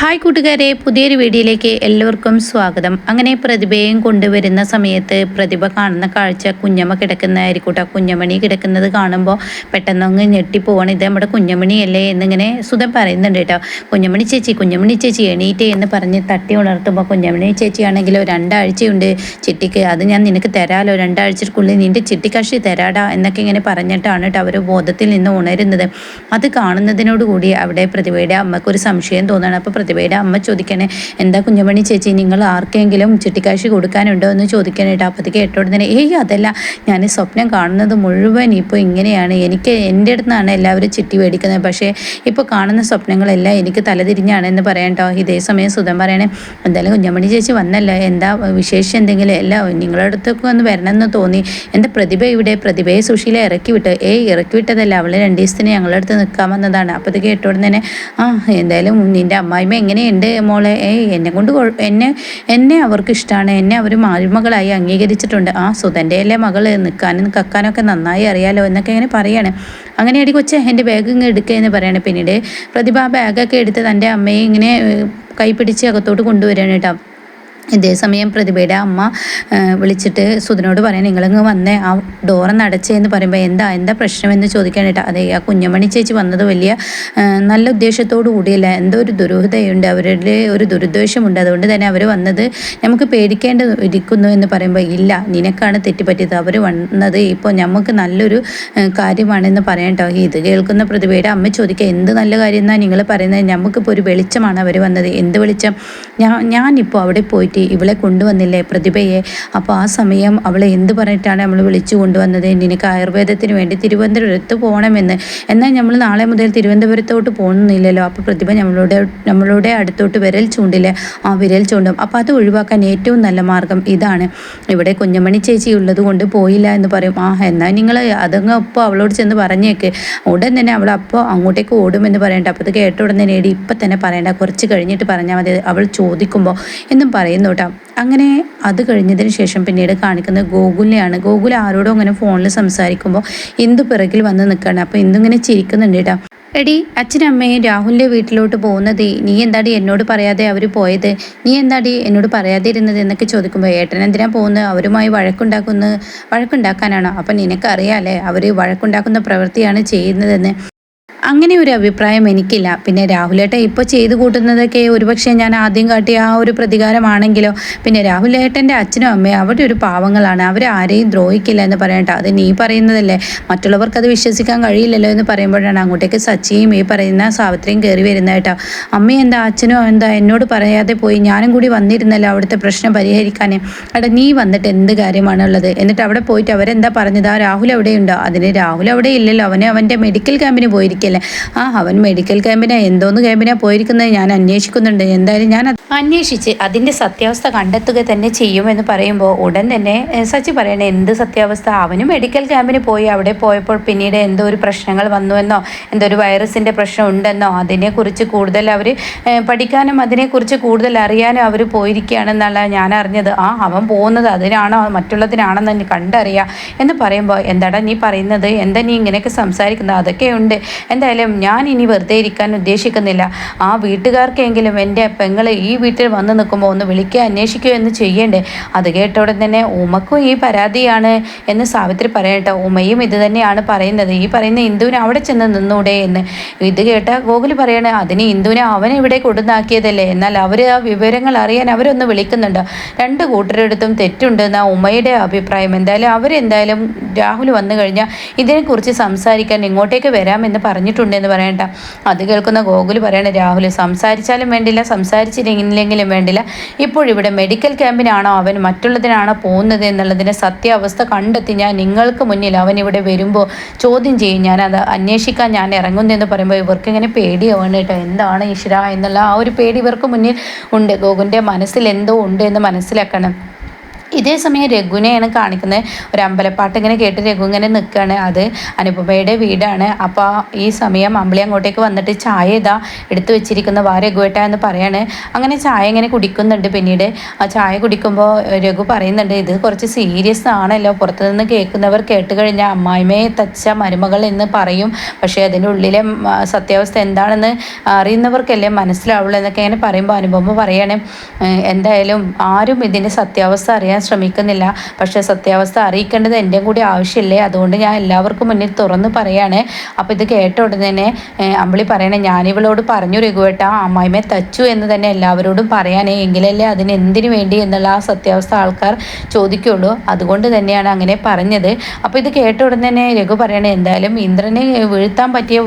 Hi കൂട്ടുകാരെ പുതിയൊരു വീഡിയോയിലേക്ക് എല്ലാവർക്കും സ്വാഗതം. അങ്ങനെ പ്രതിഭയും കൊണ്ടുവരുന്ന സമയത്ത് പ്രതിഭ കാണുന്ന കാഴ്ച കുഞ്ഞമ്മ കിടക്കുന്നതായിരിക്കൂട്ട കുഞ്ഞമണി കിടക്കുന്നത് കാണുമ്പോൾ പെട്ടെന്ന് അങ്ങ് ഞെട്ടിപ്പോവാണ്. ഇത് നമ്മുടെ കുഞ്ഞമണിയല്ലേ എന്നിങ്ങനെ സുധൻ പറയുന്നുണ്ട് കേട്ടോ. കുഞ്ഞമണി ചേച്ചി കുഞ്ഞമണി ചേച്ചി എണീറ്റേ എന്ന് പറഞ്ഞ് തട്ടി ഉണർത്തുമ്പോൾ കുഞ്ഞമണി ചേച്ചിയാണെങ്കിലോ രണ്ടാഴ്ചയുണ്ട് ചിട്ടിക്ക്. അത് ഞാൻ നിനക്ക് തരാലോ? രണ്ടാഴ്ചക്കുള്ളിൽ നിന്റെ ചിട്ടിക്കക്ഷി തരാടാ എന്നൊക്കെ ഇങ്ങനെ പറഞ്ഞിട്ടാണ് കേട്ടോ അവർ ബോധത്തിൽ നിന്ന് ഉണരുന്നത്. അത് കാണുന്നതിനോടുകൂടി അവിടെ പ്രതിഭയുടെ അമ്മക്കൊരു സംശയം തോന്നുകയാണ് അപ്പോൾ പ്രതിഭയുടെ അമ്മ ചോദിക്കണേ എന്താ കുഞ്ഞമണി ചേച്ചി നിങ്ങൾ ആർക്കെങ്കിലും ചിട്ടിക്കാശ് കൊടുക്കാനുണ്ടോ എന്ന് ചോദിക്കാനായിട്ട് കേട്ടോ അപ്പോഴത്തേക്ക് തന്നെ ഏയ് അതല്ല. ഞാൻ സ്വപ്നം കാണുന്നത് മുഴുവൻ ഇപ്പോൾ ഇങ്ങനെയാണ്. എനിക്ക് എന്റെ അടുത്ത് നിന്നാണ് എല്ലാവരും ചിട്ടി മേടിക്കുന്നത്. പക്ഷേ ഇപ്പോൾ കാണുന്ന സ്വപ്നങ്ങളെല്ലാം എനിക്ക് തലതിരിഞ്ഞാണ് എന്ന് പറയാം കേട്ടോ ഇതേ സമയം സുധം പറയണേ എന്തായാലും കുഞ്ഞമണി ചേച്ചി വന്നല്ല? എന്താ വിശേഷം എന്തെങ്കിലും? അല്ല നിങ്ങളുടെ അടുത്തൊക്കെ ഒന്ന് വരണമെന്ന് തോന്നി. എന്റെ പ്രതിഭ ഇവിടെ പ്രതിഭയെ സുശീല ഇറക്കി വിട്ട്. ഏയ് ഇറക്കി വിട്ടതല്ല. അവൾ രണ്ട് ദിവസത്തിന് ഞങ്ങളുടെ അടുത്ത് നിൽക്കാൻ വന്നതാണ്. അപ്പോഴത്തേക്ക് ഇത് കേട്ടോടെ തന്നെ ആ എന്തായാലും നിന്റെ അമ്മായിമ്മ എങ്ങനെയുണ്ട് മോളെ? ഏയ് എന്നെ കൊണ്ട് എന്നെ എന്നെ അവർക്ക് ഇഷ്ടമാണ് എന്നെ അവർ മരുമകളായി അംഗീകരിച്ചിട്ടുണ്ട്. ആ സുധന്റെ അല്ലേ മകൾ നിൽക്കാനും കക്കാനൊക്കെ നന്നായി അറിയാലോ എന്നൊക്കെ ഇങ്ങനെ പറയാണ്. അങ്ങനെ അടി കൊച്ചേ എന്റെ ബാഗ് ഇങ്ങ് എടുക്കുക എന്ന് പറയണേ. പിന്നീട് പ്രതിഭ ബാഗൊക്കെ എടുത്ത് തന്റെ അമ്മയെ ഇങ്ങനെ കൈ പിടിച്ച് അകത്തോട്ട് കൊണ്ടുവരികയാണ് കേട്ടോ. ഇതേസമയം പ്രതിഭയുടെ അമ്മ വിളിച്ചിട്ട് സുധനോട് പറയാൻ നിങ്ങളിങ്ങ് വന്നേ ആ ഡോറന്ന് അടച്ചേ എന്ന് പറയുമ്പോൾ എന്താ എന്താ പ്രശ്നമെന്ന് ചോദിക്കാനായിട്ട് അതെ ആ കുഞ്ഞമണി ചേച്ചി വന്നത് വലിയ നല്ല ഉദ്ദേശത്തോടു കൂടിയല്ല. എന്തോ ഒരു ദുരൂഹതയുണ്ട് അവരുടെ ഒരു ദുരുദ്ദേശമുണ്ട്. അതുകൊണ്ട് തന്നെ അവർ വന്നത് നമുക്ക് പേടിക്കേണ്ട ഇരിക്കുന്നു എന്ന് പറയുമ്പോൾ ഇല്ല നിനക്കാണ് തെറ്റുപറ്റിയത്. അവർ വന്നത് ഇപ്പോൾ നമുക്ക് നല്ലൊരു കാര്യമാണെന്ന് പറയാം കേട്ടോ. ഇത് കേൾക്കുന്ന പ്രതിഭയുടെ അമ്മ ചോദിക്കുക എന്ത് നല്ല കാര്യം എന്നാണ് നിങ്ങൾ പറയുന്നത്? നമുക്കിപ്പോൾ ഒരു വെളിച്ചമാണ് അവർ വന്നത്. എന്ത് വെളിച്ചം? ഞാൻ ഞാനിപ്പോൾ അവിടെ പോയിട്ട് പറ്റി ഇവളെ കൊണ്ടുവന്നില്ലേ പ്രതിഭയെ? അപ്പോൾ ആ സമയം അവളെ എന്ത് പറഞ്ഞിട്ടാണ് നമ്മൾ വിളിച്ചു കൊണ്ടുവന്നത്? നിനക്ക് ആയുർവേദത്തിന് വേണ്ടി തിരുവനന്തപുരത്ത് പോകണമെന്ന്. എന്നാൽ നമ്മൾ നാളെ മുതൽ തിരുവനന്തപുരത്തോട്ട് പോകുന്നില്ലല്ലോ. അപ്പോൾ പ്രതിഭ നമ്മളുടെ നമ്മളുടെ അടുത്തോട്ട് വിരൽ ചൂണ്ടില്ലേ? ആ വിരൽ ചൂണ്ടും. അപ്പോൾ അത് ഒഴിവാക്കാൻ ഏറ്റവും നല്ല മാർഗം ഇതാണ്. ഇവിടെ കുഞ്ഞമണി ചേച്ചി ഉള്ളത് കൊണ്ട് പോയില്ല എന്ന് പറയും. ആ എന്നാൽ നിങ്ങൾ അതങ്ങ് അപ്പോൾ അവളോട് ചെന്ന് പറഞ്ഞേക്ക്. ഉടൻ തന്നെ അവൾ അപ്പോൾ അങ്ങോട്ടേക്ക് ഓടുമെന്ന് പറയണ്ട. അപ്പോൾ അത് കേട്ട ഉടൻ തന്നെ ഇപ്പം തന്നെ പറയണ്ട. കുറച്ച് കഴിഞ്ഞിട്ട് പറഞ്ഞാൽ മതി. അവൾ ചോദിക്കുമ്പോൾ എന്നും പറയുന്നു. കേട്ടോ. അങ്ങനെ അത് കഴിഞ്ഞതിന് ശേഷം പിന്നീട് കാണിക്കുന്നത് ഗോകുലിനെയാണ്. ഗോകുൽ ആരോടും അങ്ങനെ ഫോണിൽ സംസാരിക്കുമ്പോൾ ഇന്ദു പിറകിൽ വന്ന് നിൽക്കുകയാണ് അപ്പോൾ ഇന്ദു ചിരിക്കുന്നുണ്ട് കേട്ടോ. എടി അച്ഛനും അമ്മയും രാഹുലിന്റെ വീട്ടിലോട്ട് പോകുന്നത് നീ എന്താടി എന്നോട് പറയാതെ അവർ പോയത്? നീ എന്താടി എന്നോട് പറയാതെ ഇരുന്നത് എന്നൊക്കെ ചോദിക്കുമ്പോൾ ഏട്ടൻ എന്തിനാ പോകുന്നത്? അവരുമായി വഴക്കുണ്ടാക്കുന്ന വഴക്കുണ്ടാക്കാനാണോ? അപ്പം നിനക്കറിയാമല്ലേ അവർ വഴക്കുണ്ടാക്കുന്ന പ്രവൃത്തിയാണ് ചെയ്യുന്നതെന്ന്. അങ്ങനെ ഒരു അഭിപ്രായം എനിക്കില്ല. പിന്നെ രാഹുലേട്ട ഇപ്പോൾ ചെയ്തു കൂട്ടുന്നതൊക്കെ ഒരുപക്ഷെ ഞാൻ ആദ്യം കാട്ടിയ ആ ഒരു പ്രതികാരമാണെങ്കിലോ പിന്നെ രാഹുലേട്ടന്റെ അച്ഛനും അമ്മയും അവരുടെ ഒരു പാവങ്ങളാണ്. അവർ ആരെയും ദ്രോഹിക്കില്ല എന്ന് പറയട്ടെ അത് നീ പറയുന്നതല്ലേ? മറ്റുള്ളവർക്ക് അത് വിശ്വസിക്കാൻ കഴിയില്ലല്ലോ എന്ന് പറയുമ്പോഴാണ് അങ്ങോട്ടേക്ക് സച്ചിയും ഈ പറയുന്ന സാവിത്രിയും കയറി വരുന്നതായിട്ടോ അമ്മ എന്താ അച്ഛനോ എന്താ എന്നോട് പറയാതെ പോയി? ഞാനും കൂടി വന്നിരുന്നല്ലോ അവിടുത്തെ പ്രശ്നം പരിഹരിക്കാൻ എടാ നീ വന്നിട്ട് എന്ത് കാര്യമാണുള്ളത് എന്നിട്ട് അവിടെ പോയിട്ട് അവരെന്താ പറഞ്ഞത്? ആ രാഹുൽ എവിടെയുണ്ടോ അതിന് രാഹുൽ അവിടെ ഇല്ലല്ലോ. അവനെ അവന്റെ മെഡിക്കൽ ക്യാമ്പിന് പോയിരിക്കല്ലേ ആ അവൻ മെഡിക്കൽ ക്യാമ്പിനാ എന്തോന്ന് ക്യാമ്പിനാ പോയിരിക്കുന്നത് ഞാൻ അന്വേഷിക്കുന്നുണ്ട്. എന്തായാലും ഞാൻ അന്വേഷിച്ച് അതിന്റെ സത്യാവസ്ഥ കണ്ടെത്തുക തന്നെ ചെയ്യുമെന്ന് പറയുമ്പോൾ ഉടൻ തന്നെ സച്ചി പറയണേ എന്ത് സത്യാവസ്ഥ? അവനും മെഡിക്കൽ ക്യാമ്പിന് പോയി. അവിടെ പോയപ്പോൾ പിന്നീട് എന്തോ ഒരു പ്രശ്നങ്ങൾ വന്നുവെന്നോ എന്തോ ഒരു വൈറസിന്റെ പ്രശ്നം ഉണ്ടെന്നോ അതിനെക്കുറിച്ച് കൂടുതൽ അവർ പഠിക്കാനും അതിനെക്കുറിച്ച് കൂടുതൽ അറിയാനും അവർ പോയിരിക്കുകയാണെന്നല്ല ഞാൻ അറിഞ്ഞത്. ആ അവൻ പോകുന്നത് അതിനാണോ? മറ്റുള്ളതിനാണെന്ന് എനിക്ക് കണ്ടറിയാം എന്ന് പറയുമ്പോൾ എന്താടാ നീ പറയുന്നത്? എന്താ നീ ഇങ്ങനെയൊക്കെ സംസാരിക്കുന്നത്? അതൊക്കെ ഉണ്ട് എന്തായാലും ഞാൻ ഇനി വെറുതെ ഇരിക്കാൻ ഉദ്ദേശിക്കുന്നില്ല. ആ വീട്ടുകാർക്കെങ്കിലും എന്റെ പെങ്ങൾ ഈ വീട്ടിൽ വന്ന് നിൽക്കുമ്പോൾ ഒന്ന് വിളിക്കുക അന്വേഷിക്കുക എന്ന് ചെയ്യേണ്ടേ? അത് കേട്ട ഉടൻ തന്നെ ഉമക്കും ഈ പരാതിയാണ് എന്ന് സാവിത്രി പറയട്ടെ. ഉമയും ഇത് തന്നെയാണ് പറയുന്നത്. ഈ പറയുന്ന ഇന്ദുവിന് അവിടെ ചെന്ന് നിന്നൂടെ എന്ന്. ഇത് കേട്ട ഗോകുൽ പറയണേ അതിന് ഇന്ദുവിനെ അവൻ ഇവിടെ കൊടുന്നാക്കിയതല്ലേ? എന്നാൽ അവർ ആ വിവരങ്ങൾ അറിയാൻ അവരൊന്ന് വിളിക്കുന്നുണ്ട്. രണ്ട് കൂട്ടരെടുത്തും തെറ്റുണ്ടെന്ന ഉമയുടെ അഭിപ്രായം. എന്തായാലും അവരെന്തായാലും രാഹുൽ വന്നു കഴിഞ്ഞാൽ ഇതിനെക്കുറിച്ച് സംസാരിക്കാൻ ഇങ്ങോട്ടേക്ക് വരാമെന്ന് പറഞ്ഞിട്ടുണ്ടെന്ന് പറയണ്ട അത് കേൾക്കുന്ന ഗോകുൽ പറയണ രാഹുൽ സംസാരിച്ചാലും വേണ്ടില്ല സംസാരിച്ചില്ലെങ്കിലും വേണ്ടില്ല. ഇപ്പോഴിവിടെ മെഡിക്കൽ ക്യാമ്പിനാണോ അവൻ മറ്റുള്ളതിനാണോ പോകുന്നത് എന്നുള്ളതിന്റെ സത്യാവസ്ഥ കണ്ടെത്തി ഞാൻ നിങ്ങൾക്ക് മുന്നിൽ അവൻ ഇവിടെ വരുമ്പോൾ ചോദ്യം ചെയ്യും. ഞാൻ അത് അന്വേഷിക്കാൻ ഞാൻ ഇറങ്ങുന്നെന്ന് പറയുമ്പോൾ ഇവർക്ക് ഇങ്ങനെ പേടിയാവാണ് കേട്ടോ. എന്താണ് ഈശ്വര എന്നുള്ള ആ ഒരു പേടി ഇവർക്ക് മുന്നിൽ ഉണ്ട്. ഗോകുന്റെ മനസ്സിൽ എന്തോ ഉണ്ട് എന്ന് മനസ്സിലാക്കണം. ഇതേ സമയം രഘുവിനെയാണ് കാണിക്കുന്നത്. ഒരു അമ്പലപ്പാട്ട് ഇങ്ങനെ കേട്ട് രഘു ഇങ്ങനെ നിൽക്കുകയാണ് അത് അനുപമയുടെ വീടാണ്. അപ്പോൾ ഈ സമയം അമ്പിളി അങ്ങോട്ടേക്ക് വന്നിട്ട് ചായ ഇതാ എടുത്തു വെച്ചിരിക്കുന്ന. വാ രഘുവേട്ട എന്ന് പറയാണ്. അങ്ങനെ ചായ ഇങ്ങനെ കുടിക്കുന്നുണ്ട് പിന്നീട്. ആ ചായ കുടിക്കുമ്പോൾ രഘു പറയുന്നുണ്ട് ഇത് കുറച്ച് സീരിയസ് ആണല്ലോ. പുറത്തുനിന്ന് കേൾക്കുന്നവർ കേട്ട് കഴിഞ്ഞാൽ അമ്മായിമയെ തച്ച മരുമകൾ എന്ന് പറയും. പക്ഷേ അതിന്റെ ഉള്ളിലെ സത്യാവസ്ഥ എന്താണെന്ന് അറിയുന്നവർക്കല്ലേ മനസ്സിലാവുള്ളൂ എന്നൊക്കെ ഇങ്ങനെ പറയുമ്പോൾ അനുപമ പറയാണ് എന്തായാലും ആരും ഇതിന്റെ സത്യാവസ്ഥ അറിയാൻ പറയാൻ ശ്രമിക്കുന്നില്ല. പക്ഷേ സത്യാവസ്ഥ അറിയിക്കേണ്ടത് എന്റെയും കൂടി ആവശ്യമില്ലേ? അതുകൊണ്ട് ഞാൻ എല്ലാവർക്കും മുന്നിൽ തുറന്ന് പറയാണ്. അപ്പോൾ ഇത് കേട്ട ഉടനെ തന്നെ അമ്പിളി പറയണേ ഞാനിവളോട് പറഞ്ഞു രഘുവേട്ട അമ്മായിമ്മയെ തച്ചു എന്ന് തന്നെ എല്ലാവരോടും പറയാനേ എങ്കിലല്ലേ അതിന് എന്തിനു വേണ്ടി എന്നുള്ള ആ സത്യാവസ്ഥ ആൾക്കാർ ചോദിക്കുള്ളൂ. അതുകൊണ്ട് തന്നെയാണ് അങ്ങനെ പറഞ്ഞത്. അപ്പോൾ ഇത് കേട്ട ഉടനെ തന്നെ രഘു പറയണേ എന്തായാലും ഇന്ദ്രനെ വീഴ്ത്താൻ പറ്റിയ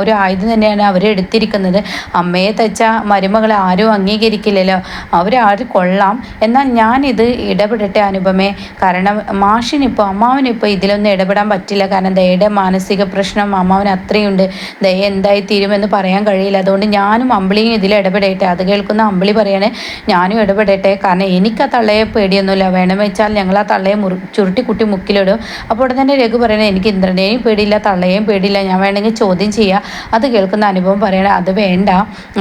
ഒരു ആയുധം തന്നെയാണ് അവർ എടുത്തിരിക്കുന്നത്. അമ്മയെ തച്ച മരുമകളെ ആരും അംഗീകരിക്കില്ലല്ലോ. അവരാരും കൊള്ളാം? എന്നാൽ ഞാനിത് ഇടപെട ഇടപെടട്ടെ അനുപമേ. കാരണം മാഷിനിപ്പോൾ അമ്മാവനിപ്പോൾ ഇതിലൊന്നും ഇടപെടാൻ പറ്റില്ല. കാരണം ദയയുടെ മാനസിക പ്രശ്നം അമ്മാവന് അത്രയുണ്ട്. ദയ എന്തായി തീരുമെന്ന് പറയാൻ കഴിയില്ല. അതുകൊണ്ട് ഞാനും അമ്പിളിയും ഇതിൽ ഇടപെടട്ടെ. അത് കേൾക്കുന്ന അമ്പിളി പറയണേ ഞാനും ഇടപെടട്ടെ. കാരണം എനിക്ക് ആ തള്ളയെ പേടിയൊന്നുമില്ല. വേണമെന്ന് വെച്ചാൽ ഞങ്ങൾ ആ തള്ളയെ മുറി ചുരുട്ടി കുട്ടി മുക്കിലിടും. അപ്പോൾ ഉടനെ തന്നെ രഘു പറയണേ എനിക്ക് ഇന്ദ്രനെയും പേടിയില്ല തള്ളയെയും പേടിയില്ല. ഞാൻ വേണമെങ്കിൽ ചോദ്യം ചെയ്യുക അത് കേൾക്കുന്ന അനുഭവം പറയണേ അത് വേണ്ട.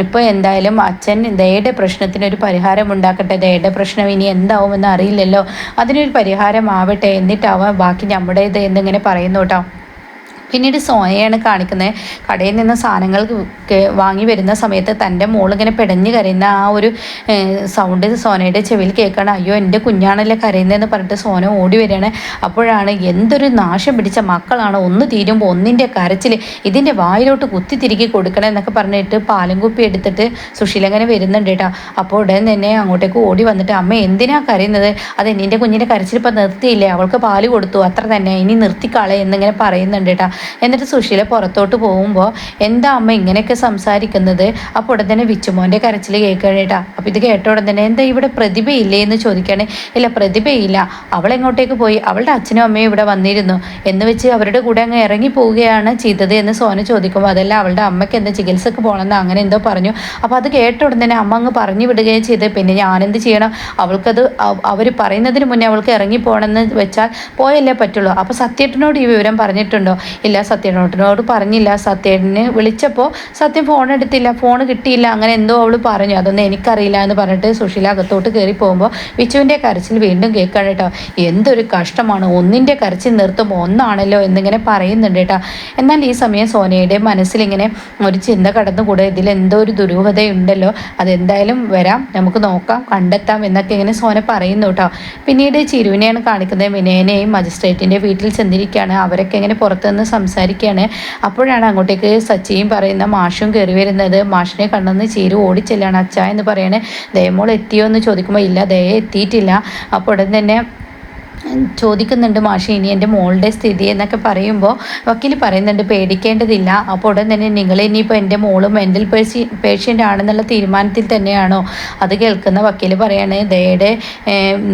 ഇപ്പോൾ എന്തായാലും അച്ഛൻ ദയയുടെ പ്രശ്നത്തിന് ഒരു പരിഹാരം ഉണ്ടാക്കട്ടെ. ദയയുടെ പ്രശ്നം ഇനി എന്താവുമെന്ന് അറിയില്ല ഇല്ലല്ലോ അതിനൊരു പരിഹാരമാവട്ടെ. എന്നിട്ടാവാം ബാക്കി നമ്മുടേത് എന്നിങ്ങനെ പറയുന്നു കേട്ടോ. പിന്നീട് സോനയാണ് കാണിക്കുന്നത്. കടയിൽ നിന്ന് സാധനങ്ങൾ വാങ്ങി വരുന്ന സമയത്ത് തന്റെ മോളിങ്ങനെ പിടഞ്ഞ് കരയുന്ന ആ ഒരു സൗണ്ട് സോനയുടെ ചെവിയിൽ കേൾക്കണം. അയ്യോ എന്റെ കുഞ്ഞാണല്ലേ കരയുന്നതെന്ന് പറഞ്ഞിട്ട് സോന ഓടി വരികയാണ്. അപ്പോഴാണ് എന്തൊരു നാശം പിടിച്ച മക്കളാണ് ഒന്ന് തീരുമ്പോൾ ഒന്നിന്റെ കരച്ചിൽ ഇതിന്റെ വായിലോട്ട് കുത്തി തിരികെ കൊടുക്കണം എന്നൊക്കെ പറഞ്ഞിട്ട് പാലും കുപ്പി എടുത്തിട്ട് സുശീലങ്ങനെ വരുന്നുണ്ട് കേട്ടോ. അപ്പോൾ ഉടൻ തന്നെ അങ്ങോട്ടേക്ക് ഓടി വന്നിട്ട് അമ്മ എന്തിനാ കരയുന്നത്? അത് എന്റെ കുഞ്ഞിന്റെ കരച്ചിൽ ഇപ്പം നിർത്തിയില്ലേ? അവൾക്ക് പാൽ കൊടുത്തു. അത്ര തന്നെ. ഇനി നിർത്തിക്കാളെ എന്നിങ്ങനെ പറയുന്നുണ്ട് കേട്ടോ. എന്നിട്ട് സുശീല പുറത്തോട്ട് പോകുമ്പോൾ എന്താ അമ്മ ഇങ്ങനെയൊക്കെ സംസാരിക്കുന്നത്? അപ്പോൾ ഉടൻ തന്നെ വിച്ചുമോന്റെ കരച്ചിൽ കേൾക്കണേട്ടാ അപ്പോൾ ഇത് കേട്ട ഉടൻ തന്നെ എന്താ ഇവിടെ പ്രതിഭയില്ലേ? എന്ന് ചോദിക്കണേ ഇല്ല പ്രതിഭയില്ല. അവൾ എങ്ങോട്ടേക്ക് പോയി? അവളുടെ അച്ഛനും അമ്മയും ഇവിടെ വന്നിരുന്നു. എന്ന് വെച്ച് അവരുടെ കൂടെ അങ്ങ് ഇറങ്ങി പോവുകയാണ് ചെയ്തത് എന്ന് സോന ചോദിക്കുമ്പോൾ അതല്ല അവളുടെ അമ്മയ്ക്ക് എന്താ ചികിത്സക്ക് പോകണമെന്ന് അങ്ങനെ എന്തോ പറഞ്ഞു. അപ്പോൾ അത് കേട്ട ഉടൻ തന്നെ അമ്മ അങ്ങ് പറഞ്ഞു വിടുകയും ചെയ്ത്. പിന്നെ ഞാനെന്ത് ചെയ്യണം? അവൾക്കത് അവർ പറയുന്നതിന് മുന്നേ അവൾക്ക് ഇറങ്ങി പോകണമെന്ന് വെച്ചാൽ പോയല്ലേ പറ്റുള്ളൂ. അപ്പോൾ സത്യേട്ടനോട് ഈ വിവരം പറഞ്ഞിട്ടുണ്ടോ? ഇല്ല സത്യേട്ടനോട് പറഞ്ഞില്ല സത്യേട്ടനെ. വിളിച്ചപ്പോൾ സത്യം ഫോൺ എടുത്തില്ല ഫോൺ കിട്ടിയില്ല. അങ്ങനെ എന്തോ അവൾ പറഞ്ഞു. അതൊന്നും എനിക്കറിയില്ല എന്ന് പറഞ്ഞിട്ട് സുശീല അകത്തോട്ട് കയറി പോകുമ്പോൾ വിച്ചുവിന്റെ കരച്ചിൽ വീണ്ടും കേൾക്കാണ് കേട്ടോ. എന്തൊരു കഷ്ടമാണ്. ഒന്നിന്റെ കരച്ചിൽ നിർത്തുമ്പോൾ ഒന്നാണല്ലോ എന്നിങ്ങനെ പറയുന്നുണ്ട് കേട്ടോ. എന്നാൽ ഈ സമയം സോനയുടെ മനസ്സിലിങ്ങനെ ഒരു ചിന്ത കടന്നുകൂടെ. ഇതിൽ എന്തോ ഒരു ദുരൂഹതയുണ്ടല്ലോ. അതെന്തായാലും വരാം. നമുക്ക് നോക്കാം കണ്ടെത്താം എന്നൊക്കെ ഇങ്ങനെ സോന പറയുന്നു കേട്ടോ. പിന്നീട് ചിരുവിനെയാണ് കാണിക്കുന്നത്. വിനയനെയും മജിസ്ട്രേറ്റിന്റെ വീട്ടിൽ ചെന്നിരിക്കുകയാണ്. അവരൊക്കെ ഇങ്ങനെ പുറത്തുനിന്ന് സംസാരിക്കുകയാണ്. അപ്പോഴാണ് അങ്ങോട്ടേക്ക് സച്ചിയും പറയുന്ന മാഷും കയറി വരുന്നത്. മാഷിനെ കണ്ടെന്ന് ചേരു ഓടിച്ചെല്ലാണ്. അച്ഛ എന്ന് പറയണേ ദയമോൾ എത്തിയോ എന്ന് ചോദിക്കുമ്പോൾ ഇല്ല ദയ എത്തിയിട്ടില്ല. അപ്പോൾ ഉടൻ തന്നെ ചോദിക്കുന്നുണ്ട് മാഷി ഇനി എന്റെ മോളുടെ സ്ഥിതി എന്നൊക്കെ പറയുമ്പോൾ വക്കീൽ പറയുന്നുണ്ട് പേടിക്കേണ്ടതില്ല. അപ്പോൾ ഉടൻ തന്നെ നിങ്ങൾ ഇനിയിപ്പോൾ എന്റെ മോൾ മെന്റൽ പേഴ്സി പേഷ്യന്റ് ആണെന്നുള്ള തീരുമാനത്തിൽ തന്നെയാണോ? അത് കേൾക്കുന്ന വക്കീൽ പറയാണ് ദയയുടെ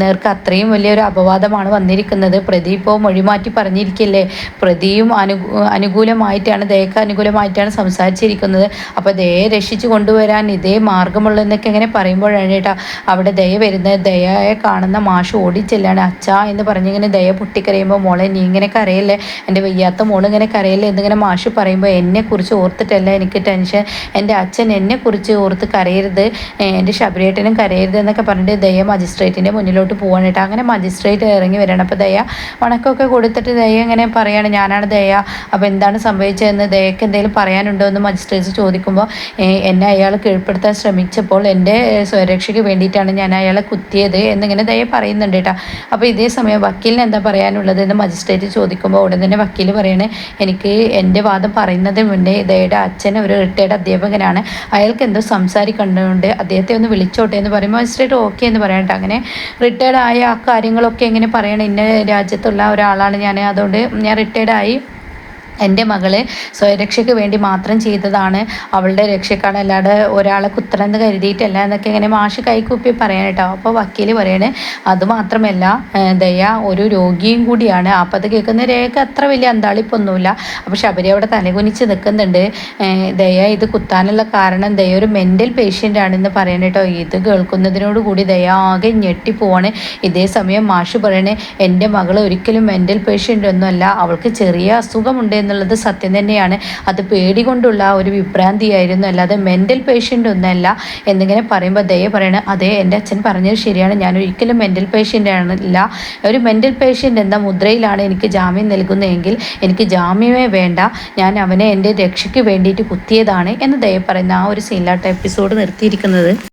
നേർക്ക് അത്രയും വലിയൊരു അപവാദമാണ് വന്നിരിക്കുന്നത്. പ്രതി ഇപ്പോൾ മൊഴിമാറ്റി പറഞ്ഞിരിക്കില്ലേ. പ്രതിയും അനു അനുകൂലമായിട്ടാണ് ദയക്ക് അനുകൂലമായിട്ടാണ് സംസാരിച്ചിരിക്കുന്നത്. അപ്പോൾ ദയയെ രക്ഷിച്ചു കൊണ്ടുവരാൻ ഇതേ മാർഗമുള്ളൂ എന്നൊക്കെ ഇങ്ങനെ പറയുമ്പോഴാണ് കേട്ടോ അവിടെ ദയ വരുന്നത്. ദയയെ കാണുന്ന മാഷ് ഓടിച്ചെല്ലാണ് അച്ഛാ എന്ന് പറഞ്ഞിങ്ങനെ ദയ പൊട്ടിക്കരയുമ്പോൾ മോളെ നീ ഇങ്ങനെ കരയല്ലേ? എന്റെ വയ്യാത്ത മോൾ ഇങ്ങനെ കരയല്ലേ? എന്നിങ്ങനെ മാഷ് പറയുമ്പോൾ എന്നെക്കുറിച്ച് ഓർത്തിട്ടല്ല എനിക്ക് ടെൻഷൻ. എന്റെ അച്ഛൻ എന്നെക്കുറിച്ച് ഓർത്ത് കരയരുത്. എന്റെ ശബരിയേട്ടനും കരയരുത് എന്നൊക്കെ പറഞ്ഞിട്ട് ദയ മജിസ്ട്രേറ്റിന്റെ മുന്നിലോട്ട് പോകാനായിട്ട് അങ്ങനെ മജിസ്ട്രേറ്റ് ഇറങ്ങി വരണം. അപ്പോൾ ദയ വണക്കമൊക്കെ കൊടുത്തിട്ട് ദയ ഇങ്ങനെ പറയുകയാണ് ഞാനാണ് ദയ. അപ്പോൾ എന്താണ് സംഭവിച്ചതെന്ന് ദയക്ക് എന്തെങ്കിലും പറയാനുണ്ടോ? എന്ന് മജിസ്ട്രേറ്റ് ചോദിക്കുമ്പോൾ എന്നെ അയാൾ കീഴ്പ്പെടുത്താൻ ശ്രമിച്ചപ്പോൾ എന്റെ സ്വരക്ഷയ്ക്ക് വേണ്ടിയിട്ടാണ് ഞാൻ അയാളെ കുത്തിയത് എന്നിങ്ങനെ ദയ പറയുന്നുണ്ട് കേട്ടോ. അപ്പോൾ ഇതേ സമയം വക്കീലിന് എന്താ പറയാനുള്ളത് എന്ന് മജിസ്ട്രേറ്റ് ചോദിക്കുമ്പോൾ ഉടൻ തന്നെ വക്കീൽ പറയണേ എനിക്ക് എന്റെ വാദം പറയുന്നതിന് മുന്നേ ഇതയുടെ അച്ഛൻ ഒരു റിട്ടയർഡ് അധ്യാപകനാണ്. അയാൾക്ക് എന്തോ സംസാരിക്കേണ്ടതുകൊണ്ട് അദ്ദേഹത്തെ ഒന്ന് വിളിച്ചോട്ടെ എന്ന് പറയുമ്പോൾ മജിസ്ട്രേറ്റ് ഓക്കെ എന്ന് പറയട്ടെ അങ്ങനെ റിട്ടയർഡ് ആയ ആ കാര്യങ്ങളൊക്കെ എങ്ങനെ പറയണം. ഇന്ന രാജ്യത്തുള്ള ഒരാളാണ് ഞാൻ. അതുകൊണ്ട് ഞാൻ റിട്ടയർഡ് ആയി എന്റെ മകൾ സ്വയരക്ഷയ്ക്ക് വേണ്ടി മാത്രം ചെയ്തതാണ്. അവളുടെ രക്ഷക്കാണ് അല്ലാതെ ഒരാളെ കുത്തണമെന്ന് കരുതിയിട്ടല്ല എന്നൊക്കെ ഇങ്ങനെ മാഷ് കൈക്കൂപ്പി പറയാൻ കേട്ടോ. അപ്പോൾ വക്കീൽ പറയണേ അതുമാത്രമല്ല ദയ ഒരു രോഗിയും കൂടിയാണ്. അപ്പോൾ അത് കേൾക്കുന്ന രേഖ അത്ര വലിയ അന്താളിപ്പൊന്നുമില്ല. അപ്പോൾ ശബരി അവിടെ തലകുനിച്ച് നിൽക്കുന്നുണ്ട്. ദയ ഇത് കുത്താനുള്ള കാരണം ദയ ഒരു മെന്റൽ പേഷ്യന്റ് ആണെന്ന് പറയണ കേട്ടോ. ഇത് കേൾക്കുന്നതിനോട് കൂടി ദയ ആകെ ഞെട്ടിപ്പോവാണ് ഇതേ സമയം മാഷ് പറയണേ എന്റെ മകൾ ഒരിക്കലും മെന്റൽ പേഷ്യന്റ് ഒന്നുമല്ല. അവൾക്ക് ചെറിയ അസുഖമുണ്ട് എന്നുള്ളത് സത്യം തന്നെയാണ്. അത് പേടി കൊണ്ടുള്ള ഒരു വിഭ്രാന്തിയായിരുന്നു. അല്ലാതെ മെന്റൽ പേഷ്യന്റ് ഒന്നല്ല എന്നിങ്ങനെ പറയുമ്പോൾ ദയ പറയണ അതെ എന്റെ അച്ഛൻ പറഞ്ഞത് ശരിയാണ്. ഞാൻ ഒരിക്കലും മെന്റൽ പേഷ്യന്റ് ആണില്ല. ഒരു മെന്റൽ പേഷ്യന്റ് എന്ന മുദ്രയിലാണ് എനിക്ക് ജാമ്യം നൽകുന്നതെങ്കിൽ എനിക്ക് ജാമ്യമേ വേണ്ട. ഞാൻ അവനെ എന്റെ രക്ഷയ്ക്ക് വേണ്ടിയിട്ട് കുത്തിയതാണ് എന്ന് ദയ പറയുന്ന ആ ഒരു സീനിലാട്ട് എപ്പിസോഡ് നിർത്തിയിരിക്കുന്നത്.